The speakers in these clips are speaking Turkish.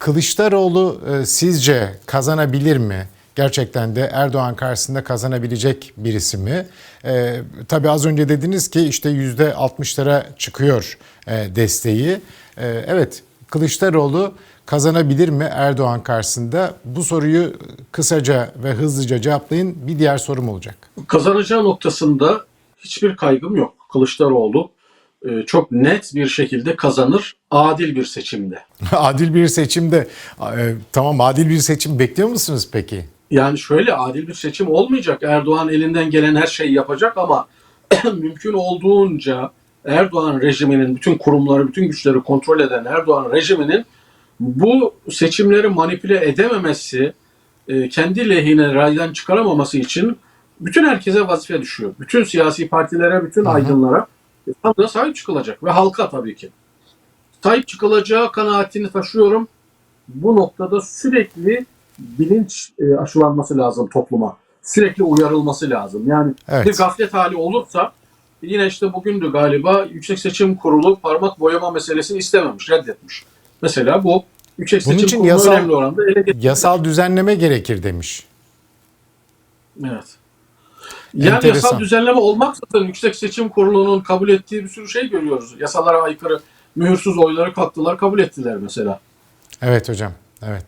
Kılıçdaroğlu e, sizce kazanabilir mi? Gerçekten de Erdoğan karşısında kazanabilecek birisi mi? E, tabii az önce dediniz ki işte yüzde 60'lara çıkıyor e, desteği. E, evet Kılıçdaroğlu kazanabilir mi Erdoğan karşısında? Bu soruyu kısaca ve hızlıca cevaplayın. Bir diğer sorum olacak. Kazanacağı noktasında hiçbir kaygım yok. Kılıçdaroğlu çok net bir şekilde kazanır adil bir seçimde. adil bir seçimde e, tamam adil bir seçim bekliyor musunuz peki? Yani şöyle adil bir seçim olmayacak. Erdoğan elinden gelen her şeyi yapacak ama mümkün olduğunca Erdoğan rejiminin bütün kurumları, bütün güçleri kontrol eden Erdoğan rejiminin bu seçimleri manipüle edememesi, e, kendi lehine raydan çıkaramaması için bütün herkese vazife düşüyor. Bütün siyasi partilere, bütün aydınlara tam da sahip çıkılacak ve halka tabii ki. Sahip çıkılacağı kanaatini taşıyorum. Bu noktada sürekli bilinç e, aşılanması lazım topluma. Sürekli uyarılması lazım. Yani Evet. bir gaflet hali olursa yine işte bugündü galiba Yüksek Seçim Kurulu parmak boyama meselesini istememiş, reddetmiş. Mesela bu Yüksek Bunun Seçim için Kurulu yasal- önemli oranda ele geçirdi. Yasal düzenleme gerekir demiş. Evet. Yani Enteresan. yasal düzenleme olmaksızın Yüksek Seçim Kurulu'nun kabul ettiği bir sürü şey görüyoruz. Yasalara aykırı mühürsüz oyları kalktılar, kabul ettiler mesela. Evet hocam. Evet.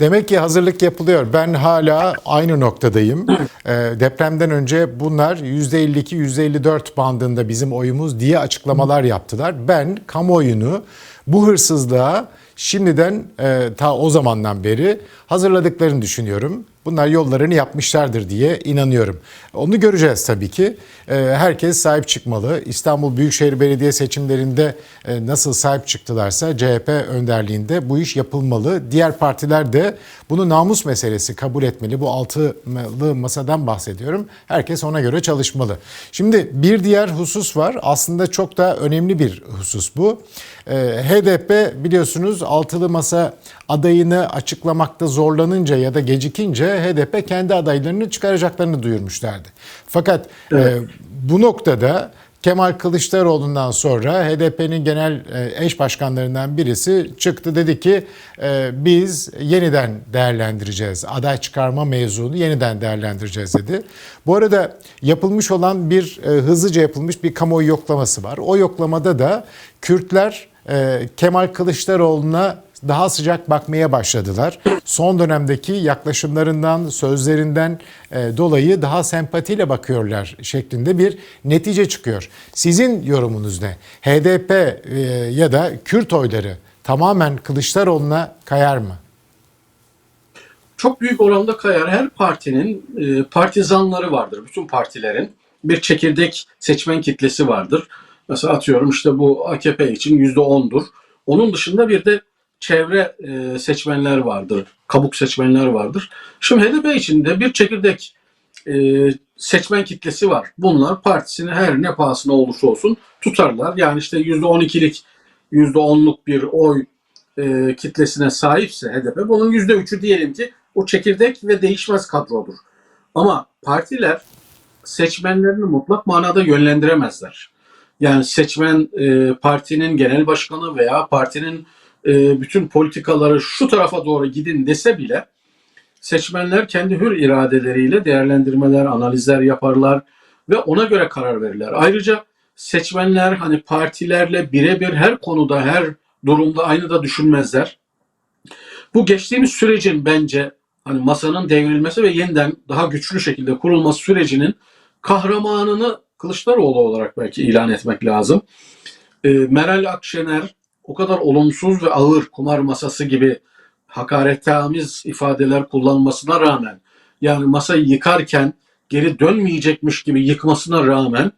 Demek ki hazırlık yapılıyor. Ben hala aynı noktadayım. Ee, depremden önce bunlar %52, %54 bandında bizim oyumuz diye açıklamalar yaptılar. Ben kamuoyunu bu hırsızlığa şimdiden e, ta o zamandan beri hazırladıklarını düşünüyorum. Bunlar yollarını yapmışlardır diye inanıyorum. Onu göreceğiz tabii ki. Ee, herkes sahip çıkmalı. İstanbul Büyükşehir Belediye seçimlerinde e, nasıl sahip çıktılarsa CHP önderliğinde bu iş yapılmalı. Diğer partiler de bunu namus meselesi kabul etmeli. Bu altılı masadan bahsediyorum. Herkes ona göre çalışmalı. Şimdi bir diğer husus var. Aslında çok da önemli bir husus bu. Ee, HDP biliyorsunuz altılı masa adayını açıklamakta zorlanınca ya da gecikince HDP kendi adaylarını çıkaracaklarını duyurmuşlardı. Fakat e, bu noktada Kemal Kılıçdaroğlu'ndan sonra HDP'nin genel e, eş başkanlarından birisi çıktı dedi ki e, biz yeniden değerlendireceğiz. Aday çıkarma mevzunu yeniden değerlendireceğiz dedi. Bu arada yapılmış olan bir e, hızlıca yapılmış bir kamuoyu yoklaması var. O yoklamada da Kürtler e, Kemal Kılıçdaroğlu'na daha sıcak bakmaya başladılar. Son dönemdeki yaklaşımlarından, sözlerinden e, dolayı daha sempatiyle bakıyorlar şeklinde bir netice çıkıyor. Sizin yorumunuz ne? HDP e, ya da Kürt oyları tamamen Kılıçdaroğlu'na kayar mı? çok büyük oranda kayar. Her partinin e, partizanları vardır. Bütün partilerin bir çekirdek seçmen kitlesi vardır. Mesela atıyorum işte bu AKP için yüzde ondur. Onun dışında bir de çevre e, seçmenler vardır. Kabuk seçmenler vardır. Şimdi HDP içinde bir çekirdek e, seçmen kitlesi var. Bunlar partisini her ne pahasına olursa olsun tutarlar. Yani işte yüzde on ikilik, yüzde onluk bir oy e, kitlesine sahipse HDP bunun yüzde üçü diyelim ki o çekirdek ve değişmez kadrodur. Ama partiler seçmenlerini mutlak manada yönlendiremezler. Yani seçmen e, partinin genel başkanı veya partinin e, bütün politikaları şu tarafa doğru gidin dese bile seçmenler kendi hür iradeleriyle değerlendirmeler, analizler yaparlar ve ona göre karar verirler. Ayrıca seçmenler hani partilerle birebir her konuda, her durumda aynı da düşünmezler. Bu geçtiğimiz sürecin bence hani masanın devrilmesi ve yeniden daha güçlü şekilde kurulması sürecinin kahramanını Kılıçdaroğlu olarak belki ilan etmek lazım. E, Meral Akşener o kadar olumsuz ve ağır kumar masası gibi hakaretamiz ifadeler kullanmasına rağmen yani masayı yıkarken geri dönmeyecekmiş gibi yıkmasına rağmen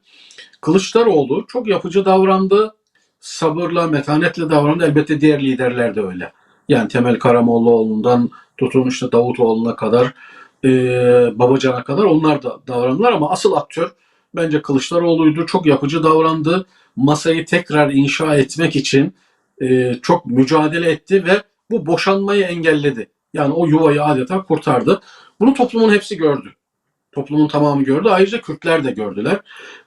Kılıçdaroğlu çok yapıcı davrandı. Sabırla, metanetle davrandı. Elbette diğer liderler de öyle. Yani Temel Karamollaoğlu'ndan tutun işte Davutoğlu'na kadar e, Babacan'a kadar onlar da davrandılar ama asıl aktör bence Kılıçdaroğlu'ydu. Çok yapıcı davrandı. Masayı tekrar inşa etmek için e, çok mücadele etti ve bu boşanmayı engelledi. Yani o yuvayı adeta kurtardı. Bunu toplumun hepsi gördü. Toplumun tamamı gördü. Ayrıca Kürtler de gördüler.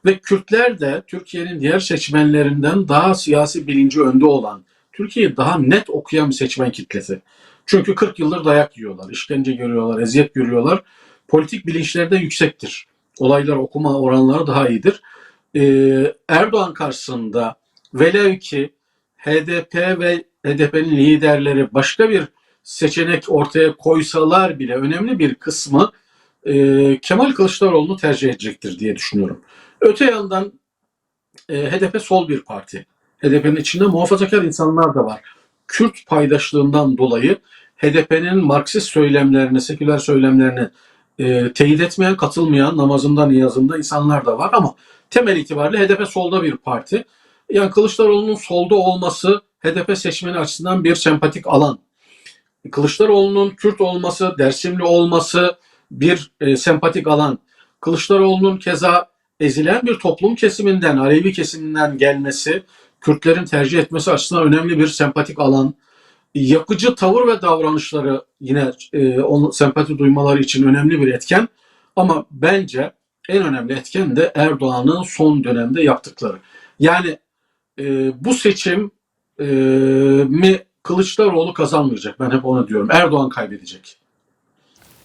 Ve Kürtler de Türkiye'nin diğer seçmenlerinden daha siyasi bilinci önde olan, Türkiye'yi daha net okuyan bir seçmen kitlesi. Çünkü 40 yıldır dayak yiyorlar, işkence görüyorlar, eziyet görüyorlar. Politik bilinçleri de yüksektir. Olaylar okuma oranları daha iyidir. Ee, Erdoğan karşısında velev ki HDP ve HDP'nin liderleri başka bir seçenek ortaya koysalar bile önemli bir kısmı e, Kemal Kılıçdaroğlu'nu tercih edecektir diye düşünüyorum. Öte yandan e, HDP sol bir parti. HDP'nin içinde muhafazakar insanlar da var. Kürt paydaşlığından dolayı HDP'nin Marksist söylemlerini, seküler söylemlerini e, teyit etmeyen, katılmayan, namazında, niyazında insanlar da var ama temel itibariyle HDP solda bir parti. Yani Kılıçdaroğlu'nun solda olması HDP seçmeni açısından bir sempatik alan. Kılıçdaroğlu'nun Kürt olması, Dersimli olması bir e, sempatik alan. Kılıçdaroğlu'nun keza ezilen bir toplum kesiminden, Alevi kesiminden gelmesi, Kürtlerin tercih etmesi açısından önemli bir sempatik alan. Yakıcı tavır ve davranışları yine e, onun sempati duymaları için önemli bir etken. Ama bence en önemli etken de Erdoğan'ın son dönemde yaptıkları. Yani e, bu seçim e, mi Kılıçdaroğlu kazanmayacak. Ben hep onu diyorum. Erdoğan kaybedecek.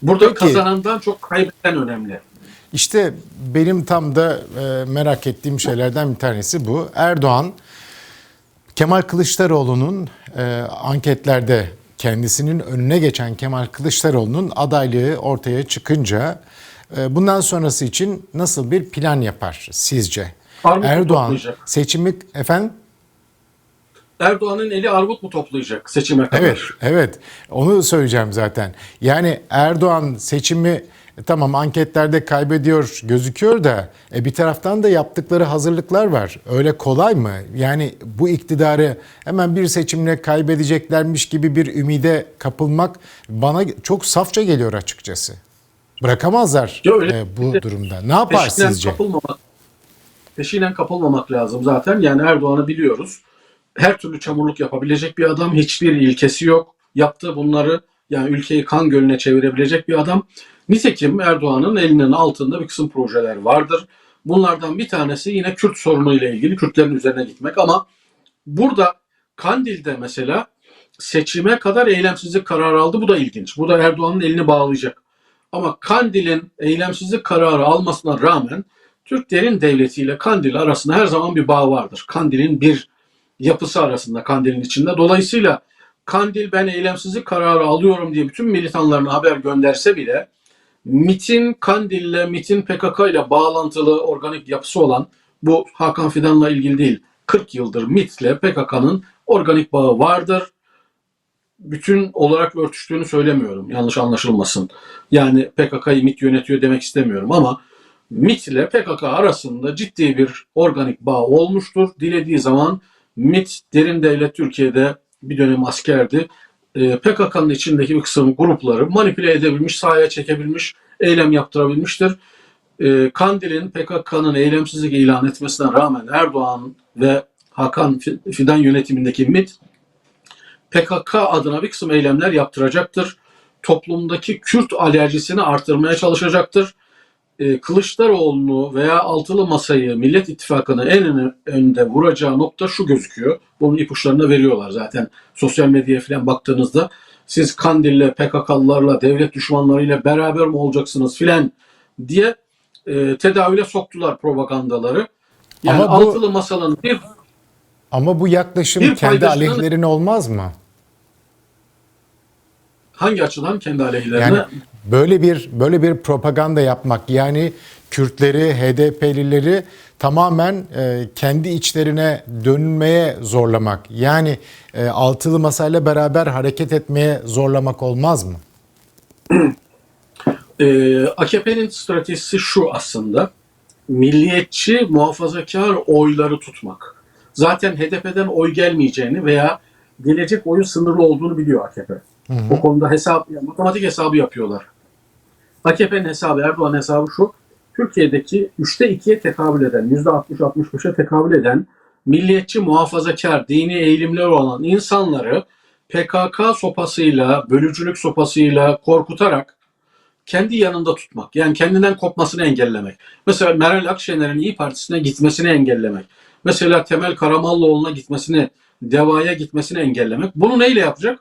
Burada Peki. kazanandan çok kaybeden önemli. İşte benim tam da e, merak ettiğim şeylerden bir tanesi bu. Erdoğan Kemal Kılıçdaroğlu'nun e, anketlerde kendisinin önüne geçen Kemal Kılıçdaroğlu'nun adaylığı ortaya çıkınca e, bundan sonrası için nasıl bir plan yapar sizce? Armut mu Erdoğan seçimi efendim Erdoğan'ın eli armut mu toplayacak seçime kadar? Evet, evet. Onu söyleyeceğim zaten. Yani Erdoğan seçimi e, tamam anketlerde kaybediyor gözüküyor da e, bir taraftan da yaptıkları hazırlıklar var. Öyle kolay mı? Yani bu iktidarı hemen bir seçimle kaybedeceklermiş gibi bir ümide kapılmak bana çok safça geliyor açıkçası. Bırakamazlar Ya öyle- e, bu durumda. Ne yapar sizce? kapılmamak, peşinden kapılmamak lazım zaten. Yani Erdoğan'ı biliyoruz. Her türlü çamurluk yapabilecek bir adam. Hiçbir ilkesi yok. Yaptığı bunları yani ülkeyi kan gölüne çevirebilecek bir adam. Nitekim Erdoğan'ın elinin altında bir kısım projeler vardır. Bunlardan bir tanesi yine Kürt sorunu ile ilgili Kürtlerin üzerine gitmek ama burada Kandil'de mesela seçime kadar eylemsizlik kararı aldı. Bu da ilginç. Bu da Erdoğan'ın elini bağlayacak. Ama Kandil'in eylemsizlik kararı almasına rağmen Türk Derin Devleti ile Kandil arasında her zaman bir bağ vardır. Kandil'in bir yapısı arasında Kandil'in içinde. Dolayısıyla Kandil ben eylemsizlik kararı alıyorum diye bütün militanlarına haber gönderse bile MIT'in Kandil'le, MIT'in PKK ile bağlantılı organik yapısı olan bu Hakan Fidan'la ilgili değil. 40 yıldır MIT'le PKK'nın organik bağı vardır bütün olarak örtüştüğünü söylemiyorum. Yanlış anlaşılmasın. Yani PKK'yı MIT yönetiyor demek istemiyorum ama MIT ile PKK arasında ciddi bir organik bağ olmuştur. Dilediği zaman MIT derin devlet Türkiye'de bir dönem askerdi. Ee, PKK'nın içindeki bir kısım grupları manipüle edebilmiş, sahaya çekebilmiş, eylem yaptırabilmiştir. Ee, Kandil'in PKK'nın eylemsizlik ilan etmesine rağmen Erdoğan ve Hakan Fidan yönetimindeki MIT PKK adına bir kısım eylemler yaptıracaktır. Toplumdaki Kürt alerjisini artırmaya çalışacaktır. Ee, Kılıçdaroğlu'nu veya altılı masayı Millet İttifakı'nı en önde vuracağı nokta şu gözüküyor. Bunun ipuçlarını veriyorlar zaten. Sosyal medyaya falan baktığınızda siz Kandil'le, PKK'lılarla, devlet düşmanlarıyla beraber mi olacaksınız filan diye e, tedavüle soktular propagandaları. Yani Ama bu- altılı masanın bir Ama bu yaklaşım Bir kendi aleyhlerine olmaz mı? hangi açıdan kendi aleyhlerine Yani böyle bir böyle bir propaganda yapmak yani Kürtleri, HDP'lileri tamamen e, kendi içlerine dönmeye zorlamak. Yani e, altılı masayla beraber hareket etmeye zorlamak olmaz mı? Ee, AKP'nin stratejisi şu aslında. Milliyetçi, muhafazakar oyları tutmak. Zaten HDP'den oy gelmeyeceğini veya gelecek oyun sınırlı olduğunu biliyor AKP. O konuda hesap, matematik hesabı yapıyorlar. AKP'nin hesabı, Erdoğan hesabı şu. Türkiye'deki üçte ikiye tekabül eden, yüzde 60-65'e tekabül eden milliyetçi, muhafazakar, dini eğilimler olan insanları PKK sopasıyla, bölücülük sopasıyla korkutarak kendi yanında tutmak. Yani kendinden kopmasını engellemek. Mesela Meral Akşener'in İyi Partisi'ne gitmesini engellemek. Mesela Temel Karamollaoğlu'na gitmesini devaya gitmesini engellemek. Bunu neyle yapacak?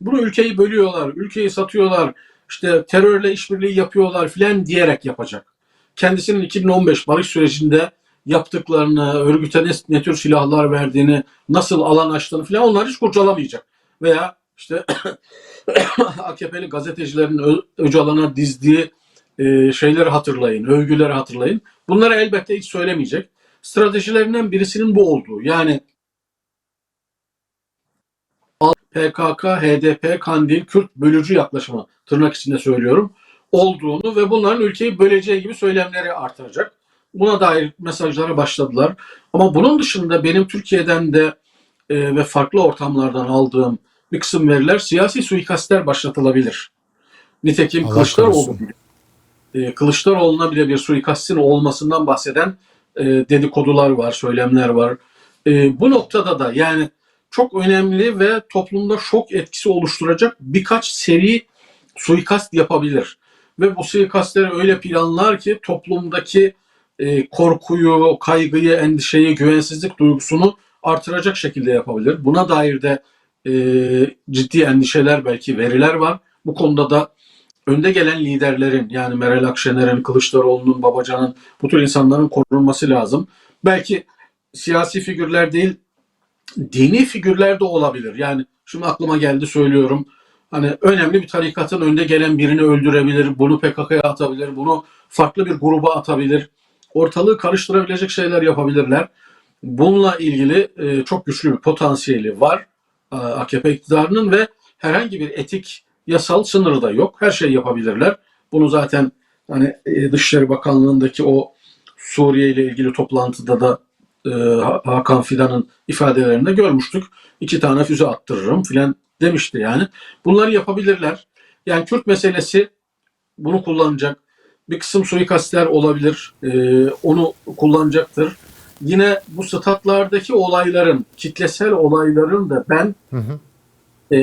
Bunu ülkeyi bölüyorlar, ülkeyi satıyorlar, işte terörle işbirliği yapıyorlar filan diyerek yapacak. Kendisinin 2015 barış sürecinde yaptıklarını, örgüte ne, ne tür silahlar verdiğini, nasıl alan açtığını filan onları hiç kurcalamayacak. Veya işte AKP'li gazetecilerin Öcalan'a dizdiği e, şeyleri hatırlayın, övgüleri hatırlayın. Bunları elbette hiç söylemeyecek. Stratejilerinden birisinin bu olduğu. Yani PKK, HDP, Kandil, Kürt bölücü yaklaşımı tırnak içinde söylüyorum olduğunu ve bunların ülkeyi böleceği gibi söylemleri artıracak. Buna dair mesajlara başladılar. Ama bunun dışında benim Türkiye'den de e, ve farklı ortamlardan aldığım bir kısım veriler siyasi suikastler başlatılabilir. Nitekim Allah Kılıçdaroğlu e, Kılıçdaroğlu'na bile bir suikastin olmasından bahseden e, dedikodular var, söylemler var. E, bu noktada da yani çok önemli ve toplumda şok etkisi oluşturacak birkaç seri suikast yapabilir. Ve bu suikastleri öyle planlar ki toplumdaki e, korkuyu, kaygıyı, endişeyi, güvensizlik duygusunu artıracak şekilde yapabilir. Buna dair de e, ciddi endişeler belki veriler var. Bu konuda da önde gelen liderlerin yani Meral Akşener'in, Kılıçdaroğlu'nun, Babacan'ın bu tür insanların korunması lazım. Belki siyasi figürler değil dini figürler de olabilir. Yani şimdi aklıma geldi söylüyorum. Hani önemli bir tarikatın önde gelen birini öldürebilir, bunu PKK'ya atabilir, bunu farklı bir gruba atabilir. Ortalığı karıştırabilecek şeyler yapabilirler. Bununla ilgili e, çok güçlü bir potansiyeli var e, AKP iktidarının ve herhangi bir etik yasal sınırı da yok. Her şeyi yapabilirler. Bunu zaten hani e, Dışişleri Bakanlığı'ndaki o Suriye ile ilgili toplantıda da e, Ha- Hakan Fidan'ın ifadelerinde görmüştük. İki tane füze attırırım filan demişti yani. Bunları yapabilirler. Yani Kürt meselesi bunu kullanacak. Bir kısım suikastler olabilir. e, onu kullanacaktır. Yine bu statlardaki olayların, kitlesel olayların da ben Hı hı. e,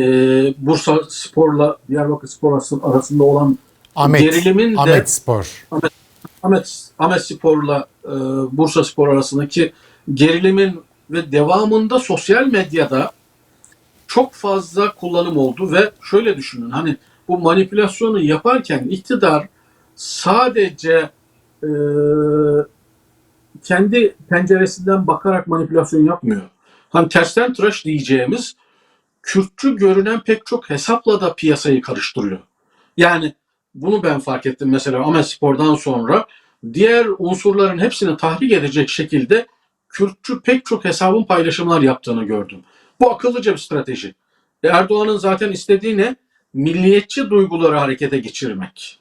Bursa Spor'la Diyarbakır Spor arası- arasında olan Ahmet, gerilimin de Ahmet Spor. Ahmet, Ahmet Spor'la e, Bursa Spor arasındaki gerilimin ve devamında sosyal medyada çok fazla kullanım oldu ve şöyle düşünün hani bu manipülasyonu yaparken iktidar sadece e, kendi penceresinden bakarak manipülasyon yapmıyor. Hani tersten tıraş diyeceğimiz Kürtçü görünen pek çok hesapla da piyasayı karıştırıyor. Yani bunu ben fark ettim mesela Ahmet Spor'dan sonra diğer unsurların hepsini tahrik edecek şekilde Kürtçü pek çok hesabın paylaşımlar yaptığını gördüm. Bu akıllıca bir strateji. E, Erdoğan'ın zaten istediği ne? Milliyetçi duyguları harekete geçirmek.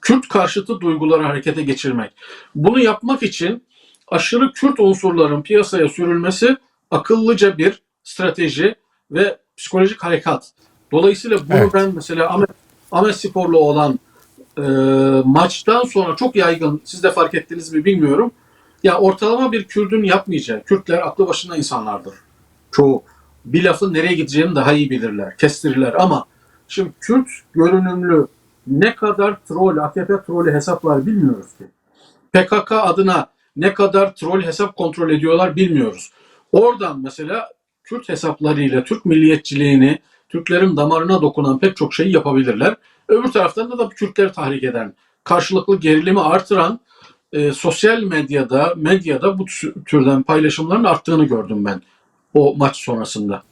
Kürt karşıtı duyguları harekete geçirmek. Bunu yapmak için aşırı Kürt unsurların piyasaya sürülmesi akıllıca bir strateji ve psikolojik harekat. Dolayısıyla bunu Evet. ben mesela Ahmet, Ahmet Spor'la olan e, maçtan sonra çok yaygın, siz de fark ettiniz mi bilmiyorum. Ya ortalama bir Kürdün yapmayacağı, Kürtler aklı başında insanlardır. Çoğu. Bir lafın nereye gideceğini daha iyi bilirler, kestirirler ama şimdi Kürt görünümlü ne kadar troll, AKP trolü hesaplar bilmiyoruz ki. PKK adına ne kadar troll hesap kontrol ediyorlar bilmiyoruz. Oradan mesela Kürt hesaplarıyla Türk milliyetçiliğini, Türklerin damarına dokunan pek çok şeyi yapabilirler. Öbür taraftan da, da Kürtleri tahrik eden, karşılıklı gerilimi artıran e, sosyal medyada, medyada bu tü- türden paylaşımların arttığını gördüm ben o maç sonrasında.